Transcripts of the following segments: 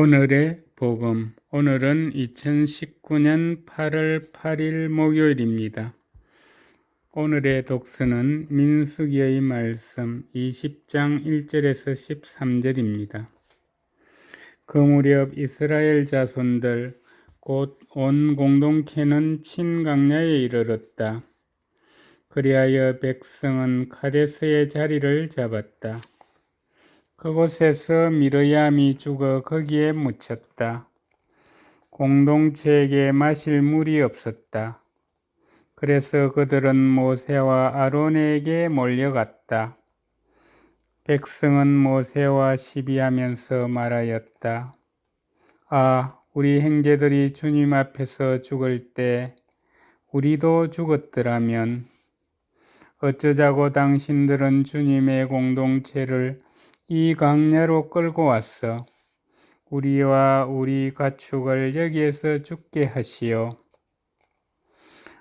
오늘의 복음. 오늘은 2019년 8월 8일 목요일입니다. 오늘의 독서는 민수기의 말씀 20장 1절에서 13절입니다. 그 무렵 이스라엘 자손들 곧 온 공동체는 친강야에 이르렀다. 그리하여 백성은 카데스의 자리를 잡았다. 그곳에서 미르얌이 죽어 거기에 묻혔다. 공동체에게 마실 물이 없었다. 그래서 그들은 모세와 아론에게 몰려갔다. 백성은 모세와 시비하면서 말하였다. 아, 우리 형제들이 주님 앞에서 죽을 때 우리도 죽었더라면 어쩌자고 당신들은 주님의 공동체를 이 강야로 끌고 왔어. 우리와 우리 가축을 여기에서 죽게 하시오.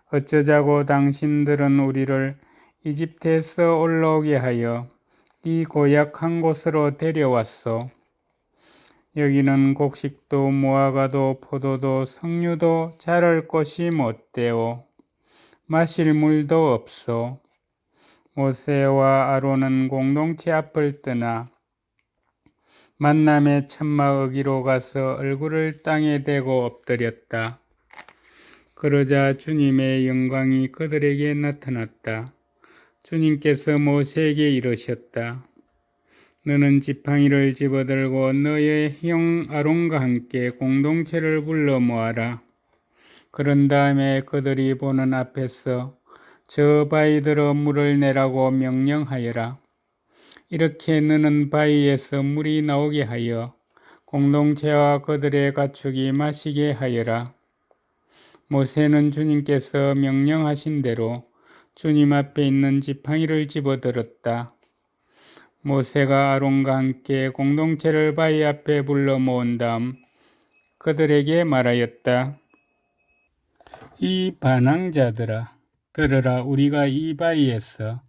어쩌자고 당신들은 우리를 이집트에서 올라오게 하여 이 고약한 곳으로 데려왔소. 여기는 곡식도 무화과도 포도도 석류도 자랄 곳이 못되오. 마실 물도 없소. 모세와 아론은 공동체 앞을 떠나 만남의 천막어기로 가서 얼굴을 땅에 대고 엎드렸다. 그러자 주님의 영광이 그들에게 나타났다. 주님께서 모세에게 이르셨다. 너는 지팡이를 집어들고 너의 형 아론과 함께 공동체를 불러 모아라. 그런 다음에 그들이 보는 앞에서 저 바위들어 물을 내라고 명령하여라. 이렇게 너는 바위에서 물이 나오게 하여 공동체와 그들의 가축이 마시게 하여라. 모세는 주님께서 명령하신 대로 주님 앞에 있는 지팡이를 집어들었다. 모세가 아론과 함께 공동체를 바위 앞에 불러 모은 다음 그들에게 말하였다. 이 반항자들아, 들으라 우리가 이 바위에서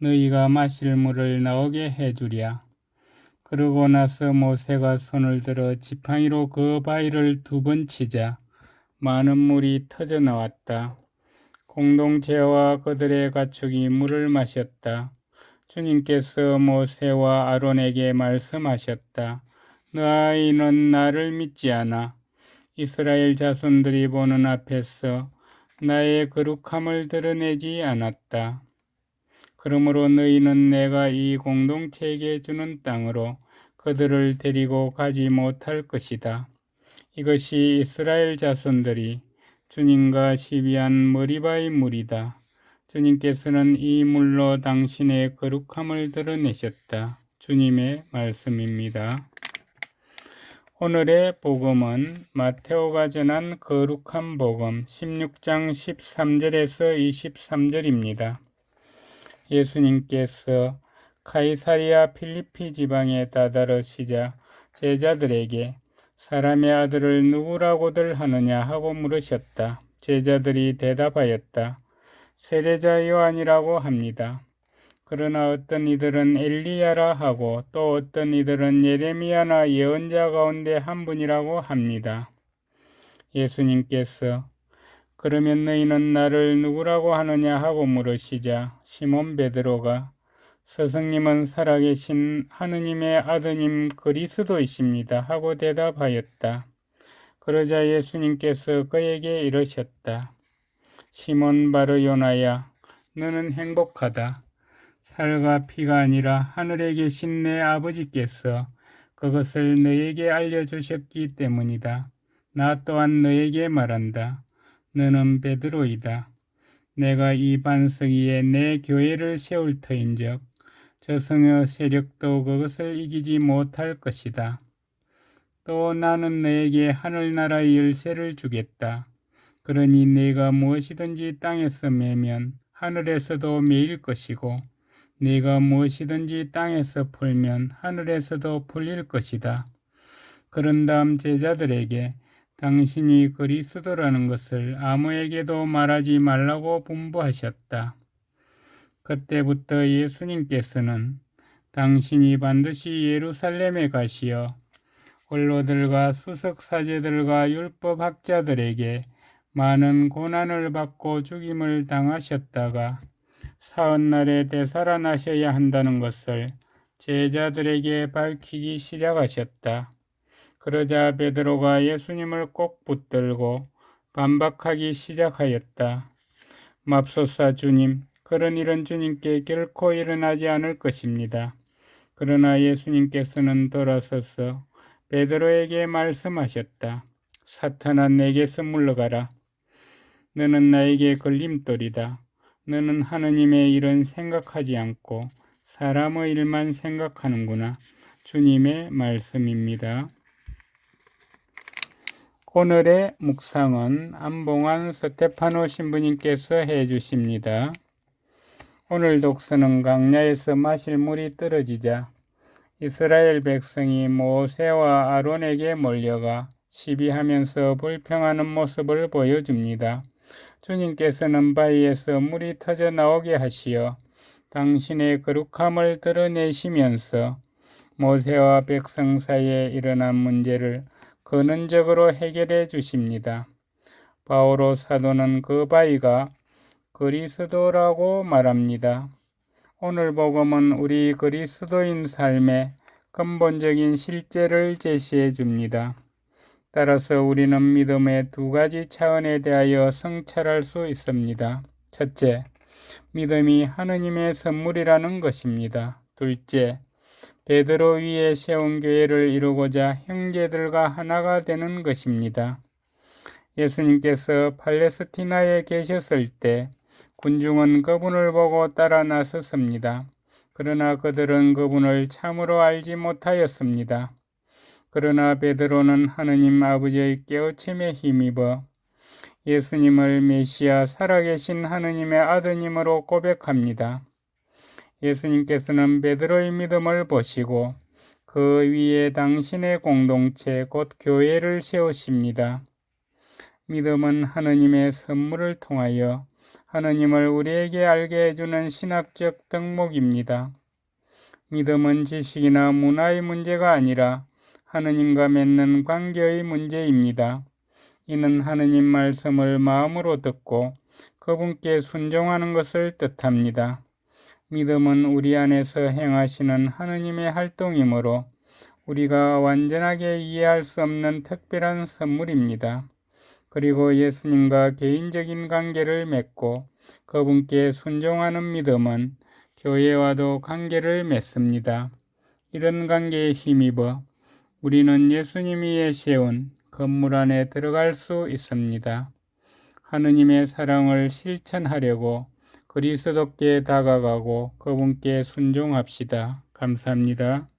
너희가 마실 물을 나오게 해주랴. 그러고 나서 모세가 손을 들어 지팡이로 그 바위를 두 번 치자 많은 물이 터져 나왔다. 공동체와 그들의 가축이 물을 마셨다. 주님께서 모세와 아론에게 말씀하셨다. 너희는 나를 믿지 않아. 이스라엘 자손들이 보는 앞에서 나의 거룩함을 드러내지 않았다. 그러므로 너희는 내가 이 공동체에게 주는 땅으로 그들을 데리고 가지 못할 것이다. 이것이 이스라엘 자손들이 주님과 시비한 머리바의 물이다. 주님께서는 이 물로 당신의 거룩함을 드러내셨다. 주님의 말씀입니다. 오늘의 복음은 마테오가 전한 거룩한 복음 16장 13절에서 23절입니다. 예수님께서 카이사리아 필리피 지방에 다다르시자 제자들에게 사람의 아들을 누구라고들 하느냐 하고 물으셨다. 제자들이 대답하였다. 세례자 요한이라고 합니다. 그러나 어떤 이들은 엘리야라 하고 또 어떤 이들은 예레미야나 예언자 가운데 한 분이라고 합니다. 예수님께서 그러면 너희는 나를 누구라고 하느냐 하고 물으시자 시몬 베드로가 스승님은 살아계신 하느님의 아드님 그리스도이십니다 하고 대답하였다. 그러자 예수님께서 그에게 이르셨다. 시몬 바르요나야 너는 행복하다. 살과 피가 아니라 하늘에 계신 내 아버지께서 그것을 너에게 알려주셨기 때문이다. 나 또한 너에게 말한다. 너는 베드로이다. 내가 이 반석 위에 내 교회를 세울 터인즉 저성의 세력도 그것을 이기지 못할 것이다. 또 나는 너에게 하늘나라의 열쇠를 주겠다. 그러니 내가 무엇이든지 땅에서 매면 하늘에서도 매일 것이고 네가 무엇이든지 땅에서 풀면 하늘에서도 풀릴 것이다. 그런 다음 제자들에게 당신이 그리스도라는 것을 아무에게도 말하지 말라고 분부하셨다. 그때부터 예수님께서는 당신이 반드시 예루살렘에 가시어 원로들과 수석사제들과 율법학자들에게 많은 고난을 받고 죽임을 당하셨다가 사흘날에 되살아나셔야 한다는 것을 제자들에게 밝히기 시작하셨다. 그러자 베드로가 예수님을 꼭 붙들고 반박하기 시작하였다. 맙소사 주님, 그런 일은 주님께 결코 일어나지 않을 것입니다. 그러나 예수님께서는 돌아서서 베드로에게 말씀하셨다. 사탄아 내게서 물러가라. 너는 나에게 걸림돌이다. 너는 하느님의 일은 생각하지 않고 사람의 일만 생각하는구나. 주님의 말씀입니다. 오늘의 묵상은 안봉환 스테파노 신부님께서 해 주십니다. 오늘 독서는 강야에서 마실 물이 떨어지자 이스라엘 백성이 모세와 아론에게 몰려가 시비하면서 불평하는 모습을 보여줍니다. 주님께서는 바위에서 물이 터져 나오게 하시어 당신의 거룩함을 드러내시면서 모세와 백성 사이에 일어난 문제를 근원적으로 해결해 주십니다. 바오로 사도는 그 바위가 그리스도라고 말합니다. 오늘 복음은 우리 그리스도인 삶의 근본적인 실제를 제시해 줍니다. 따라서 우리는 믿음의 두 가지 차원에 대하여 성찰할 수 있습니다. 첫째, 믿음이 하느님의 선물이라는 것입니다. 둘째, 베드로 위에 세운 교회를 이루고자 형제들과 하나가 되는 것입니다. 예수님께서 팔레스티나에 계셨을 때 군중은 그분을 보고 따라 나섰습니다. 그러나 그들은 그분을 참으로 알지 못하였습니다. 그러나 베드로는 하느님 아버지의 깨우침에 힘입어 예수님을 메시아 살아계신 하느님의 아드님으로 고백합니다. 예수님께서는 베드로의 믿음을 보시고 그 위에 당신의 공동체 곧 교회를 세우십니다. 믿음은 하느님의 선물을 통하여 하느님을 우리에게 알게 해주는 신학적 덕목입니다. 믿음은 지식이나 문화의 문제가 아니라 하느님과 맺는 관계의 문제입니다. 이는 하느님 말씀을 마음으로 듣고 그분께 순종하는 것을 뜻합니다. 믿음은 우리 안에서 행하시는 하느님의 활동이므로 우리가 완전하게 이해할 수 없는 특별한 선물입니다. 그리고 예수님과 개인적인 관계를 맺고 그분께 순종하는 믿음은 교회와도 관계를 맺습니다. 이런 관계에 힘입어 우리는 예수님이 세운 건물 안에 들어갈 수 있습니다. 하느님의 사랑을 실천하려고 그리스도께 다가가고 그분께 순종합시다. 감사합니다.